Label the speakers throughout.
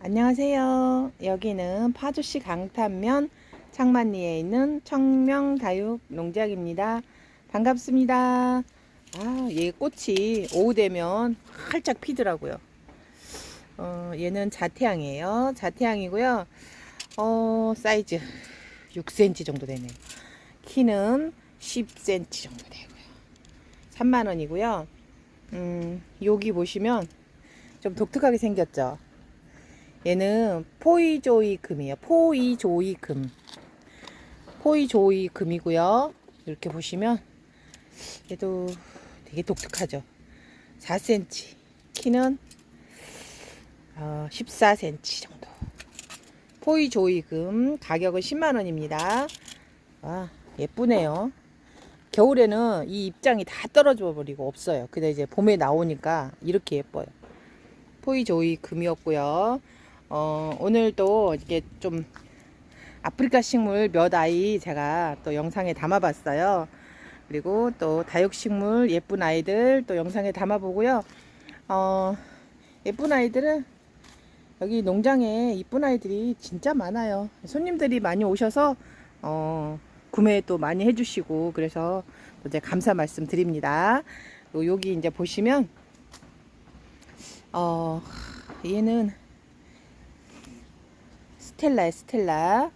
Speaker 1: 안녕하세요. 여기는 파주시 강탄면 창만리에 있는 청명다육 농장입니다. 반갑습니다. 아, 얘 꽃이 오후 되면 활짝 피더라고요. 어, 얘는 자태양이에요. 자태양이고요. 어, 사이즈 6cm 정도 되네요. 키는 10cm 정도 되고요. 3만원이고요. 음, 여기 보시면 좀 독특하게 생겼죠? 얘는 포이조이 금이에요. 포이조이 금. 포이조이 금이고요. 이렇게 보시면 얘도 되게 독특하죠. 4cm. 키는 어, 14cm 정도. 포이조이 금 가격은 10만 원입니다. 와, 예쁘네요. 겨울에는 이 입장이 다 떨어져 버리고 없어요. 근데 이제 봄에 나오니까 이렇게 예뻐요. 포이조이 금이었고요. 어, 오늘도 이게 좀 아프리카 식물 몇 아이 제가 또 영상에 담아봤어요. 그리고 또 다육식물 예쁜 아이들 또 영상에 담아보고요. 어, 예쁜 아이들은 여기 농장에 이쁜 아이들이 진짜 많아요. 손님들이 많이 오셔서 어, 구매 또 많이 해주시고 그래서 또 이제 감사 말씀 드립니다. 또 여기 이제 보시면 어, 얘는 스텔라에 스텔라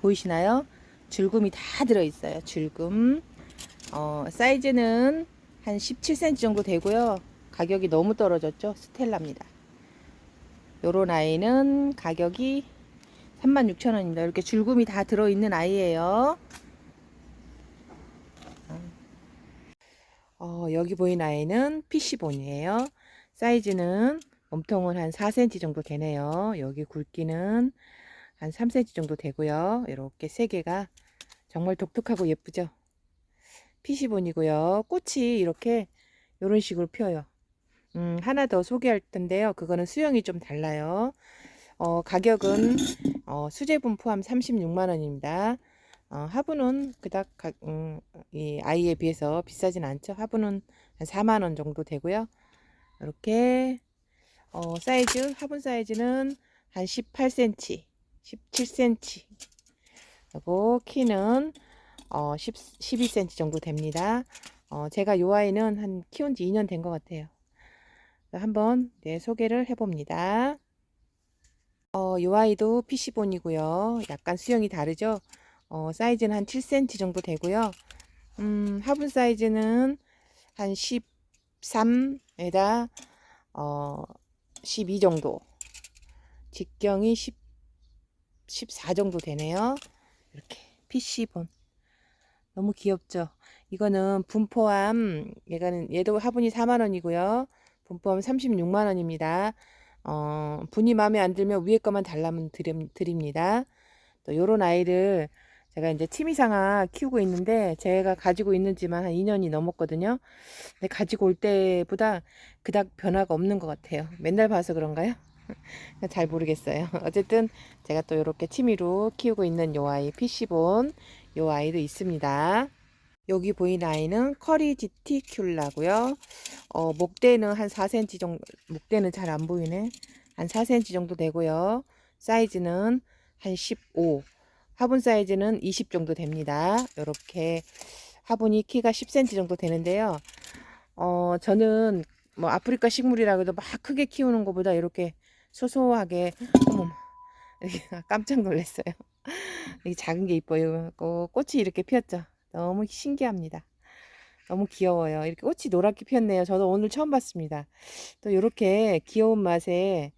Speaker 1: 보이시나요? 줄금이 다 들어있어요. 줄금 어, 사이즈는 한 17cm 정도 되고요. 가격이 너무 떨어졌죠. 스텔라입니다. 요런 아이는 가격이 36,000원입니다. 이렇게 줄금이 다 들어있는 아이예요. 어, 여기 보이는 아이는 피시본이에요. 사이즈는 몸통은 한 4cm 정도 되네요. 여기 굵기는 한 3cm 정도 되고요. 이렇게 세 개가 정말 독특하고 예쁘죠? 피시본이고요. 꽃이 이렇게 이런 식으로 피어요. 음, 하나 더 소개할 텐데요. 그거는 수영이 좀 달라요. 어, 가격은 어, 수제분 포함 36만 원입니다. 어, 화분은 그닥 가, 음, 이 아이에 비해서 비싸진 않죠. 화분은 한 4만 원 정도 되고요. 이렇게 어, 사이즈 화분 사이즈는 한 18cm, 17cm. 그리고 키는 어, 10, 12cm 정도 됩니다. 어, 제가 요 아이는 한 키운 지 2년 된 것 같아요. 한번 네, 소개를 해봅니다. 어, 요 아이도 PC본이고요. 약간 수영이 다르죠? 어, 사이즈는 한 7cm 정도 되고요. 음, 화분 사이즈는 한 13에다 어, 12 정도. 직경이 10, 14 정도 되네요. 이렇게 PC본. 너무 귀엽죠? 이거는 분포함, 얘가는, 얘도 화분이 4만원이고요. 분포함 36만원입니다. 어, 분이 마음에 안 들면 위에 것만 달라면 드립니다. 또 요런 아이를 제가 이제 취미상아 키우고 있는데 제가 가지고 있는지만 한 2년이 넘었거든요. 근데 가지고 올 때보다 그닥 변화가 없는 것 같아요. 맨날 봐서 그런가요? 잘 모르겠어요. 어쨌든 제가 또 이렇게 취미로 키우고 있는 요 아이 피시본 요 아이도 있습니다. 여기 보이는 아이는 커리 지티큘라고요. 어, 목대는 한 4cm 정도, 목대는 잘 안 보이네. 한 4cm 정도 되고요. 사이즈는 한 15. 화분 사이즈는 20 정도 됩니다. 이렇게 화분이 키가 10cm 정도 되는데요. 어, 저는 뭐 아프리카 식물이라 고해도 막 크게 키우는 것보다 이렇게 소소하게 어머 깜짝 놀랐어요. 이 작은 게 이뻐요. 꽃이 이렇게 피었죠. 너무 신기합니다. 너무 귀여워요. 이렇게 꽃이 노랗게 피었네요. 저도 오늘 처음 봤습니다. 또 이렇게 귀여운 맛에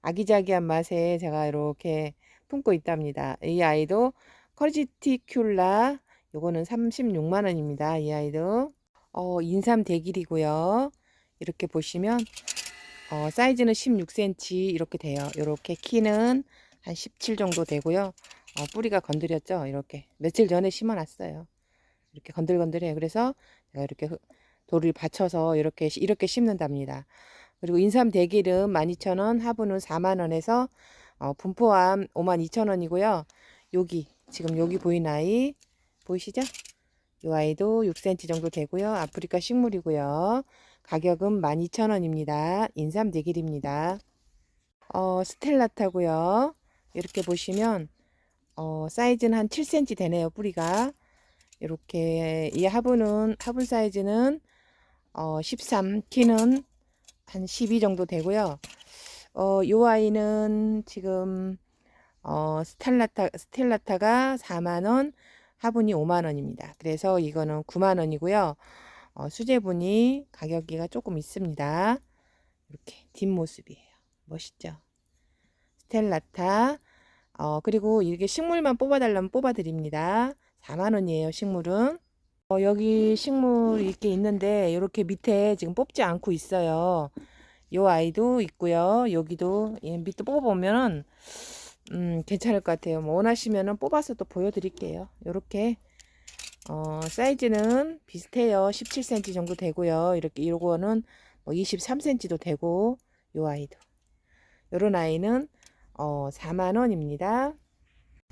Speaker 1: 아기자기한 맛에 제가 이렇게 품고 있답니다. 이 아이도 커지티큘라 요거는 36만 원입니다. 이 아이도 어, 인삼 대길이고요. 이렇게 보시면 어, 사이즈는 16cm 이렇게 돼요. 이렇게 키는 한 17 정도 되고요. 어, 뿌리가 건드렸죠. 이렇게 며칠 전에 심어놨어요. 이렇게 건들건들해요. 그래서 제가 이렇게 돌을 받쳐서 이렇게 이렇게 심는답니다. 그리고 인삼 대기름 12,000원, 화분은 4만 원에서 어, 분포함 52,000원이고요. 여기 지금 여기 보이는 아이 보이시죠? 이 아이도 6cm 정도 되고요. 아프리카 식물이고요. 가격은 12,000원입니다. 인삼 대길입니다. 어, 스텔라타고요. 이렇게 보시면 어, 사이즈는 한 7cm 되네요. 뿌리가. 이렇게 이 화분은 화분 사이즈는 어, 13, 키는 한 12 정도 되고요. 어, 요 아이는 지금 어, 스텔라타 스텔라타가 4만 원, 화분이 5만 원입니다. 그래서 이거는 9만 원이고요. 어, 수제분이 가격이가 조금 있습니다. 이렇게 뒷모습이에요. 멋있죠? 스텔라타. 어, 그리고 이게 식물만 뽑아달라면 뽑아드립니다. 4만원이에요, 식물은. 어, 여기 식물 이렇게 있는데, 이렇게 밑에 지금 뽑지 않고 있어요. 요 아이도 있고요. 여기도, 예, 밑에 뽑아보면, 음, 괜찮을 것 같아요. 뭐 원하시면은 뽑아서 또 보여드릴게요. 요렇게. 어, 사이즈는 비슷해요. 17cm 정도 되고요. 이렇게, 요거는 뭐 23cm도 되고, 요 아이도. 요런 아이는 어, 4만원입니다.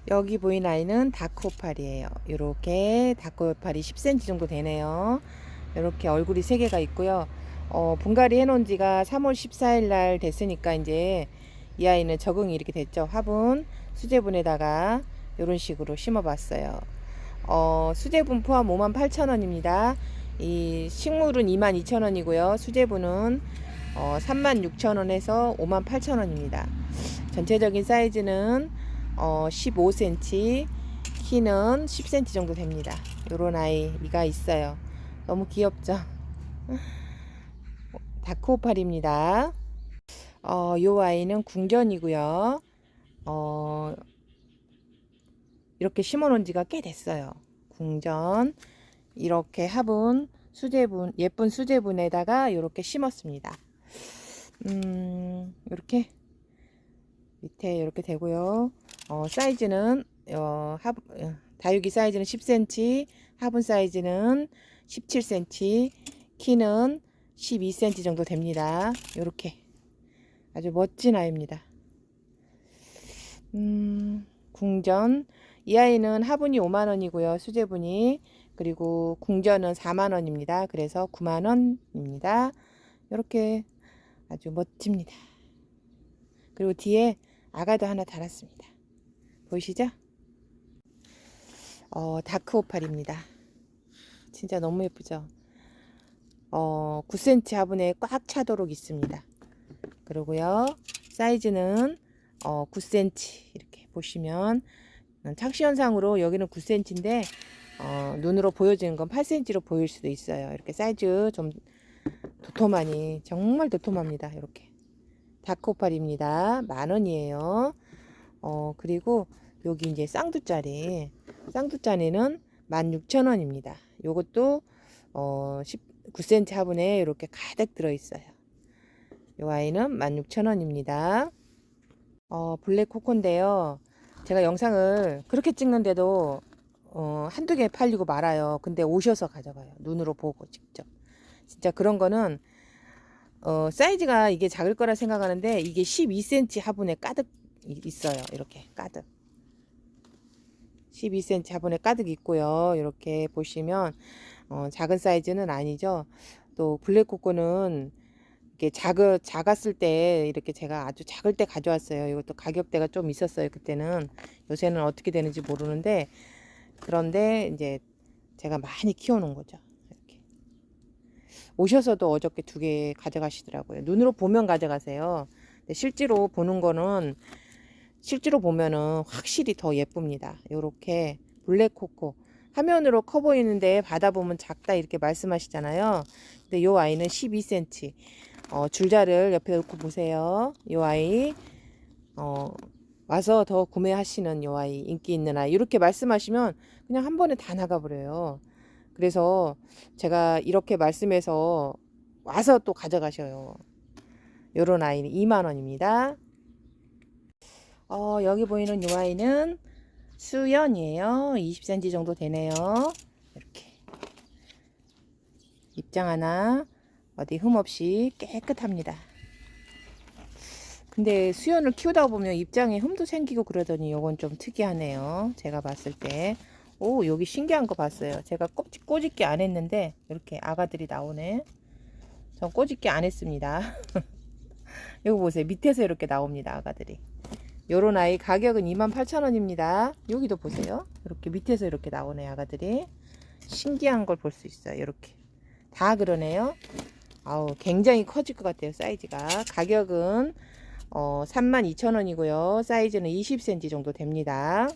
Speaker 1: 여기 보이는 아이는 다크오팔이에요. 이렇게 다크오팔이 10cm 정도 되네요. 이렇게 얼굴이 3개가 있고요. 어, 분갈이 해놓은 지가 3월 14일 날 됐으니까 이제 이 아이는 적응이 이렇게 됐죠. 화분, 수제분에다가 이런 식으로 심어봤어요. 어, 수제분 포함 58,000원입니다. 이 식물은 22,000원이고요. 수제분은 어, 36,000원에서 58,000원입니다. 전체적인 사이즈는 어, 15cm, 키는 10cm 정도 됩니다. 요런 아이가 있어요. 너무 귀엽죠? 다크오팔입니다. 어, 요 아이는 궁전이고요. 어, 이렇게 심어 놓은 지가 꽤 됐어요. 궁전. 이렇게 화분, 수제분, 예쁜 수제분에다가 이렇게 심었습니다. 음, 이렇게 밑에 이렇게 되고요. 어, 사이즈는 어, 하, 어, 다육이 사이즈는 10cm, 화분 사이즈는 17cm, 키는 12cm 정도 됩니다. 이렇게 아주 멋진 아이입니다. 음, 궁전 이 아이는 화분이 5만원이고요. 수제분이 그리고 궁전은 4만원입니다. 그래서 9만원입니다. 이렇게 아주 멋집니다. 그리고 뒤에 아가도 하나 달았습니다. 보이시죠? 어, 다크 오팔입니다. 진짜 너무 예쁘죠? 어, 9cm 화분에 꽉 차도록 있습니다. 그리고요, 사이즈는 어, 9cm 이렇게 보시면 착시현상으로 여기는 9cm인데 어, 눈으로 보여지는 건 8cm로 보일 수도 있어요. 이렇게 사이즈 좀 도톰하니 정말 도톰합니다. 이렇게 다크오팔입니다. 만 원이에요. 어 그리고 여기 이제 쌍두짜리 쌍두짜리는 16,000원입니다. 요것도 어 19cm 화분에 이렇게 가득 들어 있어요. 요 아이는 16,000원입니다. 어 블랙 코코인데요. 제가 영상을 그렇게 찍는데도 어, 한두 개 팔리고 말아요. 근데 오셔서 가져가요. 눈으로 보고 직접. 진짜 그런 거는 어, 사이즈가 이게 작을 거라 생각하는데 이게 12cm 화분에 가득 있어요. 이렇게 가득. 12cm 화분에 가득 있고요. 이렇게 보시면 어, 작은 사이즈는 아니죠. 또 블랙코코는 이게 작을 작았을 때 이렇게 제가 아주 작을 때 가져왔어요. 이것도 가격대가 좀 있었어요. 그때는 요새는 어떻게 되는지 모르는데 그런데 이제 제가 많이 키워놓은 거죠. 이렇게 오셔서도 어저께 두 개 가져가시더라고요. 눈으로 보면 가져가세요. 근데 실제로 보는 거는 실제로 보면은 확실히 더 예쁩니다. 이렇게 블랙코코 화면으로 커 보이는데 받아보면 작다 이렇게 말씀하시잖아요. 근데 요 아이는 12cm. 어, 줄자를 옆에 놓고 보세요. 요 아이 어, 와서 더 구매하시는 요 아이 인기 있는 아이 이렇게 말씀하시면 그냥 한 번에 다 나가버려요. 그래서 제가 이렇게 말씀해서 와서 또 가져가셔요. 요런 아이는 2만원입니다. 어, 여기 보이는 요 아이는 수연이에요. 20cm 정도 되네요. 이렇게. 입장 하나, 어디 흠 없이 깨끗합니다. 근데 수연을 키우다 보면 입장에 흠도 생기고 그러더니 요건 좀 특이하네요. 제가 봤을 때. 오, 여기 신기한 거 봤어요. 제가 꼬집, 꼬집기 안 했는데, 이렇게 아가들이 나오네. 전 꼬집기 안 했습니다. 이거 보세요. 밑에서 이렇게 나옵니다. 아가들이. 요런 아이 가격은 28,000원입니다. 여기도 보세요. 이렇게 밑에서 이렇게 나오네 아가들이. 신기한 걸 볼 수 있어요. 이렇게. 다 그러네요. 아우 굉장히 커질 것 같아요. 사이즈가. 가격은 어, 32,000원이고요. 사이즈는 20cm 정도 됩니다.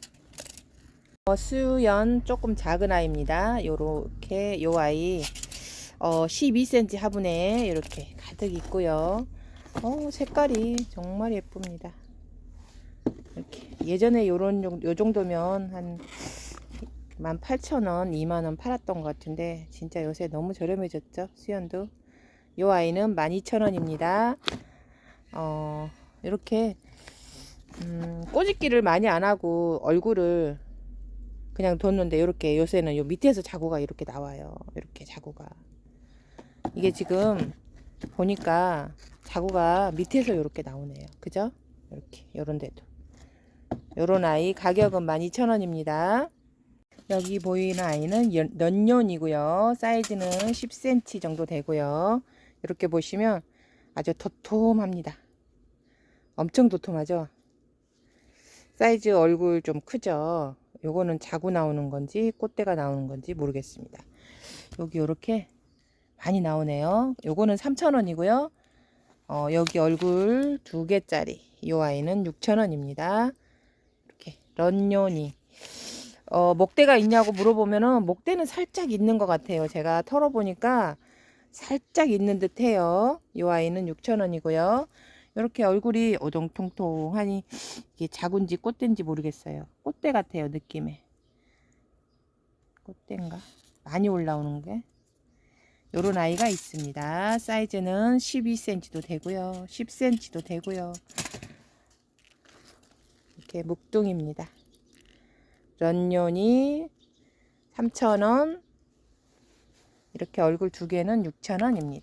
Speaker 1: 어, 수연 조금 작은 아이입니다. 요렇게 요 아이 어, 12cm 화분에 이렇게 가득 있고요. 어, 색깔이 정말 예쁩니다. 이렇게 예전에 요런 정- 요 정도면 한 18,000원, 2만원 팔았던 것 같은데 진짜 요새 너무 저렴해졌죠. 수연도. 요 아이는 12,000원입니다. 어, 이렇게 음, 꼬집기를 많이 안 하고 얼굴을 그냥 뒀는데 이렇게 요새는 요 밑에서 자구가 이렇게 나와요. 이렇게 자구가. 이게 지금 보니까 자구가 밑에서 이렇게 나오네요. 그죠? 이렇게 요런 데도. 요런 아이 가격은 12,000원입니다. 여기 보이는 아이는 연- 넌년이고요. 사이즈는 10cm 정도 되고요. 이렇게 보시면 아주 도톰합니다. 엄청 도톰하죠? 사이즈 얼굴 좀 크죠? 요거는 자구 나오는 건지 꽃대가 나오는 건지 모르겠습니다. 여기 이렇게 많이 나오네요. 요거는 3,000원이고요. 어, 여기 얼굴 두 개짜리 이 아이는 6,000원입니다. 런요니 어, 목대가 있냐고 물어보면은 목대는 살짝 있는 것 같아요. 제가 털어보니까 살짝 있는 듯 해요. 이 아이는 6,000원이고요. 이렇게 얼굴이 오동통통하니 이게 자군지 꽃대인지 모르겠어요. 꽃대 같아요, 느낌에. 꽃대인가? 많이 올라오는 게. 요런 아이가 있습니다. 사이즈는 12cm도 되고요. 10cm도 되고요. 이렇게 묵둥입니다. 런년이 3,000원. 이렇게 얼굴 두 개는 6,000원입니다.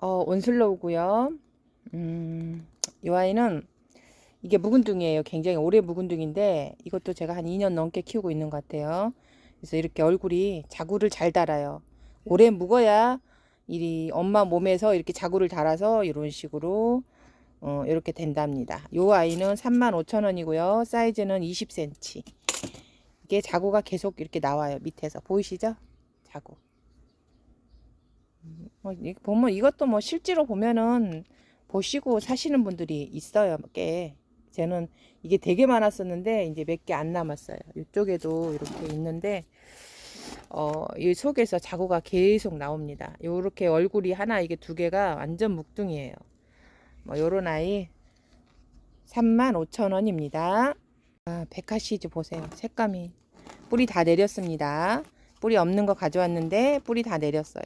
Speaker 1: 어, 온슬로우고요. 음, 이 아이는 이게 묵은둥이에요. 굉장히 오래 묵은둥인데 이것도 제가 한 2년 넘게 키우고 있는 것 같아요. 그래서 이렇게 얼굴이 자구를 잘 달아요. 오래 묵어야 이 엄마 몸에서 이렇게 자구를 달아서 이런 식으로 어, 이렇게 된답니다. 요 아이는 35,000원이고요. 사이즈는 20cm. 이게 자구가 계속 이렇게 나와요. 밑에서 보이시죠? 자구. 음, 뭐, 이- 보면 이것도 뭐 실제로 보면은 보시고 사시는 분들이 있어요. 꽤. 저는 이게 되게 많았었는데 이제 몇 개 안 남았어요. 이쪽에도 이렇게 있는데 어, 이 속에서 자구가 계속 나옵니다. 요렇게 얼굴이 하나 이게 두 개가 완전 묵둥이에요. 뭐 요런 아이 35,000원입니다. 아, 백화시즈 보세요. 색감이 뿌리 다 내렸습니다. 뿌리 없는 거 가져왔는데 뿌리 다 내렸어요.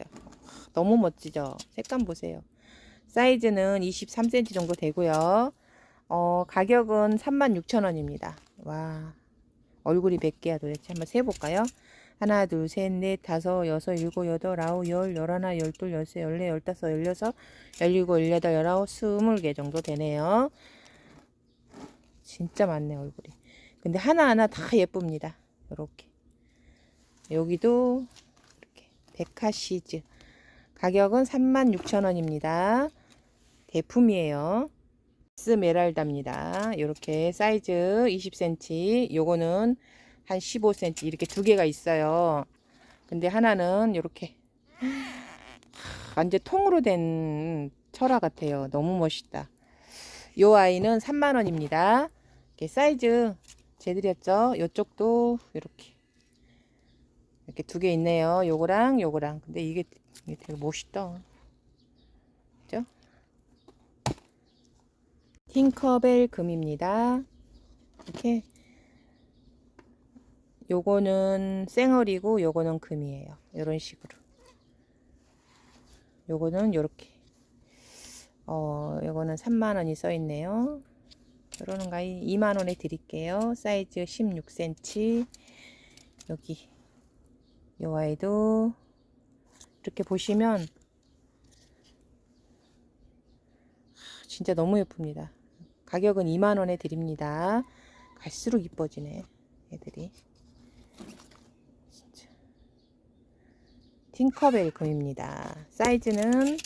Speaker 1: 너무 멋지죠? 색감 보세요. 사이즈는 23cm 정도 되고요. 어, 가격은 36,000원입니다. 와, 얼굴이 몇 개야 도대체? 한번 세볼까요? 하나, 둘, 셋, 넷, 다섯, 여섯, 일곱, 여덟, 아홉, 열, 열하나, 열둘, 열세, 열네, 열다섯, 열여섯, 열일곱, 열여덟, 열아홉, 스물 개 정도 되네요. 진짜 많네, 얼굴이. 근데 하나하나 다 예쁩니다. 요렇게. 여기도 이렇게 백화 시즈. 가격은 36,000원입니다. 대품이에요. 스메랄다입니다. 이렇게 사이즈 20cm, 요거는 한 15cm 이렇게 두 개가 있어요. 근데 하나는 이렇게 완전 통으로 된 철화 같아요. 너무 멋있다. 요 아이는 3만 원입니다. 이렇게 사이즈 재드렸죠. 요쪽도 이렇게 이렇게 두 개 있네요. 요거랑 요거랑. 근데 이게, 이게 되게 멋있다. 그죠? 팅커벨 금입니다. 이렇게 요거는 쌩얼이고 요거는 금이에요. 이런 식으로. 요거는 요렇게. 어, 요거는 3만 원이 써 있네요. 요러는 가이 2만 원에 드릴게요. 사이즈 16cm. 여기 요 아이도 이렇게 보시면 진짜 너무 예쁩니다. 가격은 2만 원에 드립니다. 갈수록 이뻐지네. 애들이. 진짜. 팅커벨 금입니다. 사이즈는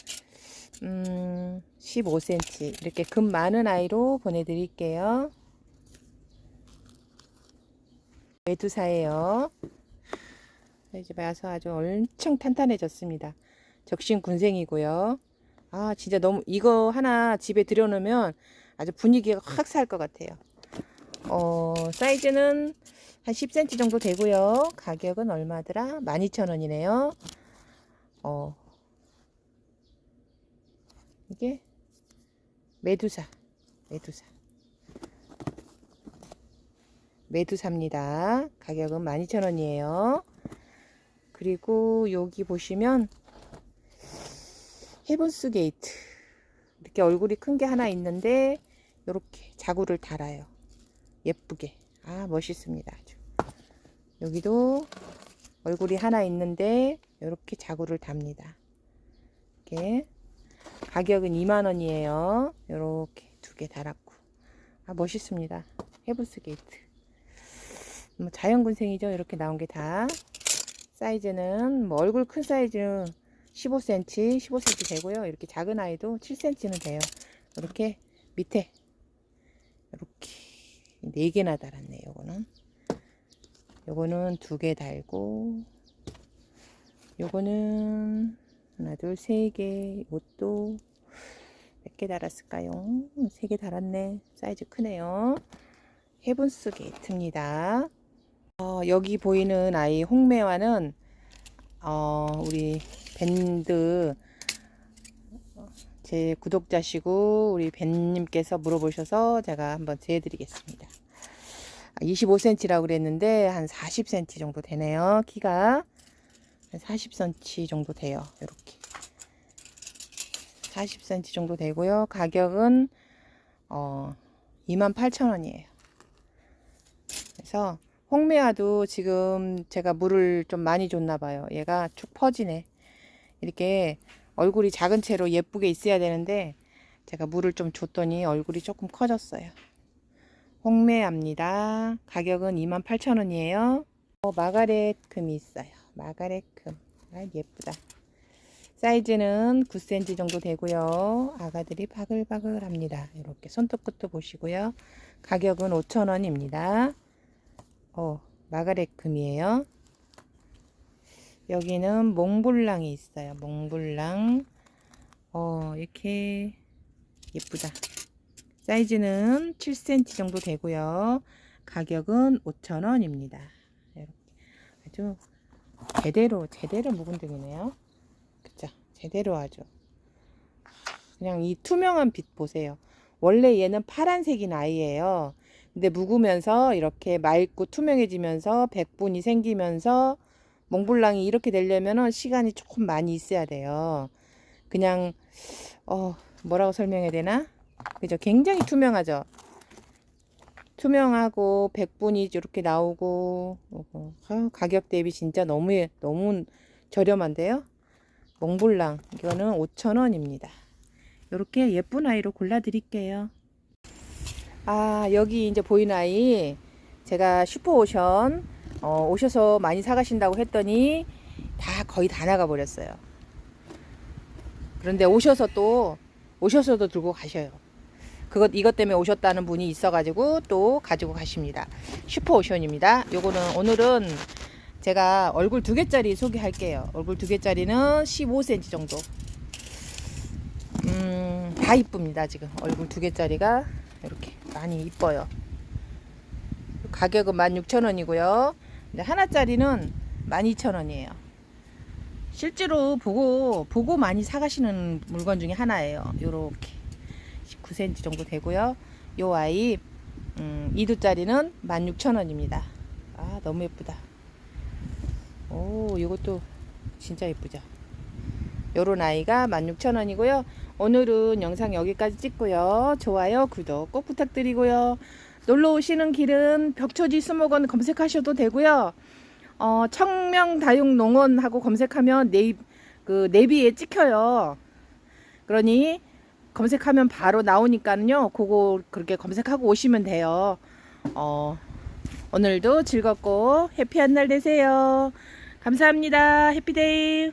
Speaker 1: 음, 15cm 이렇게 금 많은 아이로 보내드릴게요. 메두사예요. 이제 봐서 아주 엄청 탄탄해졌습니다. 적신 군생이고요. 아 진짜 너무 이거 하나 집에 들여놓으면 아주 분위기가 확 살 것 같아요. 어 사이즈는 한 10cm 정도 되고요. 가격은 얼마더라? 12,000원이네요. 어 이게 메두사 메두사 메두사입니다. 가격은 12,000원이에요. 그리고 여기 보시면 헤븐스 게이트 이렇게 얼굴이 큰 게 하나 있는데 이렇게 자구를 달아요. 예쁘게 아 멋있습니다. 여기도 얼굴이 하나 있는데 이렇게 자구를 답니다. 이렇게 가격은 2만원이에요. 이렇게 두 개 달았고 아 멋있습니다. 헤븐스 게이트 뭐 자연군생이죠. 이렇게 나온 게 다 사이즈는 뭐 얼굴 큰 사이즈는 15cm, 15cm 되고요. 이렇게 작은 아이도 7cm는 돼요. 이렇게 밑에 이렇게 네 개나 달았네. 요거는 요거는 두 개 달고 요거는 하나, 둘, 세 개. 이것도 몇 개 달았을까요? 세 개 달았네. 사이즈 크네요. 헤븐스 게이트입니다. 어, 여기 보이는 아이 홍매화는 어, 우리 밴드 제 구독자시고 우리 밴님께서 물어보셔서 제가 한번 재해드리겠습니다. 25cm라고 그랬는데 한 40cm 정도 되네요. 키가 한 40cm 정도 돼요. 이렇게 40cm 정도 되고요. 가격은 어, 28,000원이에요. 그래서 홍매화도 지금 제가 물을 좀 많이 줬나 봐요. 얘가 축 퍼지네. 이렇게 얼굴이 작은 채로 예쁘게 있어야 되는데 제가 물을 좀 줬더니 얼굴이 조금 커졌어요. 홍매화입니다. 가격은 28,000원이에요. 어, 마가렛 금이 있어요. 마가렛 금. 아, 예쁘다. 사이즈는 9cm 정도 되고요. 아가들이 바글바글 합니다. 이렇게 손톱 끝도 보시고요. 가격은 5,000원입니다. 어, 마가렛 금이에요. 여기는 몽블랑이 있어요. 몽블랑. 어, 이렇게 예쁘다. 사이즈는 7cm 정도 되고요. 가격은 5,000원입니다. 이렇게 아주 제대로 제대로 묵은 등이네요. 그죠? 제대로 아주 그냥 이 투명한 빛 보세요. 원래 얘는 파란색인 아이예요. 근데 묵으면서 이렇게 맑고 투명해지면서 백분이 생기면서 몽블랑이 이렇게 되려면은 시간이 조금 많이 있어야 돼요. 그냥 어 뭐라고 설명해야 되나? 그죠? 굉장히 투명하죠. 투명하고 백분이 이렇게 나오고 어, 가격 대비 진짜 너무 너무 저렴한데요. 몽블랑 이거는 5,000원입니다. 이렇게 예쁜 아이로 골라 드릴게요. 아 여기 이제 보이는 아이 제가 슈퍼오션 어, 오셔서 많이 사가신다고 했더니 다 거의 다 나가 버렸어요. 그런데 오셔서 또 오셔서도 들고 가셔요. 그것 이것 때문에 오셨다는 분이 있어가지고 또 가지고 가십니다. 슈퍼오션입니다. 요거는 오늘은 제가 얼굴 두 개짜리 소개할게요. 얼굴 두 개짜리는 15cm 정도. 음, 다 이쁩니다. 지금 얼굴 두 개짜리가 이렇게 많이 이뻐요. 가격은 16,000원이고요. 하나짜리는 12,000원이에요. 실제로 보고 보고 많이 사가시는 물건 중에 하나예요. 요렇게 19cm 정도 되고요. 요 아이 음, 2두짜리는 16,000원입니다. 아 너무 예쁘다. 오 이것도 진짜 예쁘죠. 요런 아이가 16,000원이고요. 오늘은 영상 여기까지 찍고요. 좋아요, 구독 꼭 부탁드리고요. 놀러 오시는 길은 벽초지 수목원 검색하셔도 되고요. 어, 청명다육 농원하고 검색하면 네이, 그 네비에 찍혀요. 그러니 검색하면 바로 나오니까요. 그거 그렇게 검색하고 오시면 돼요. 어, 오늘도 즐겁고 해피한 날 되세요. 감사합니다. 해피데이.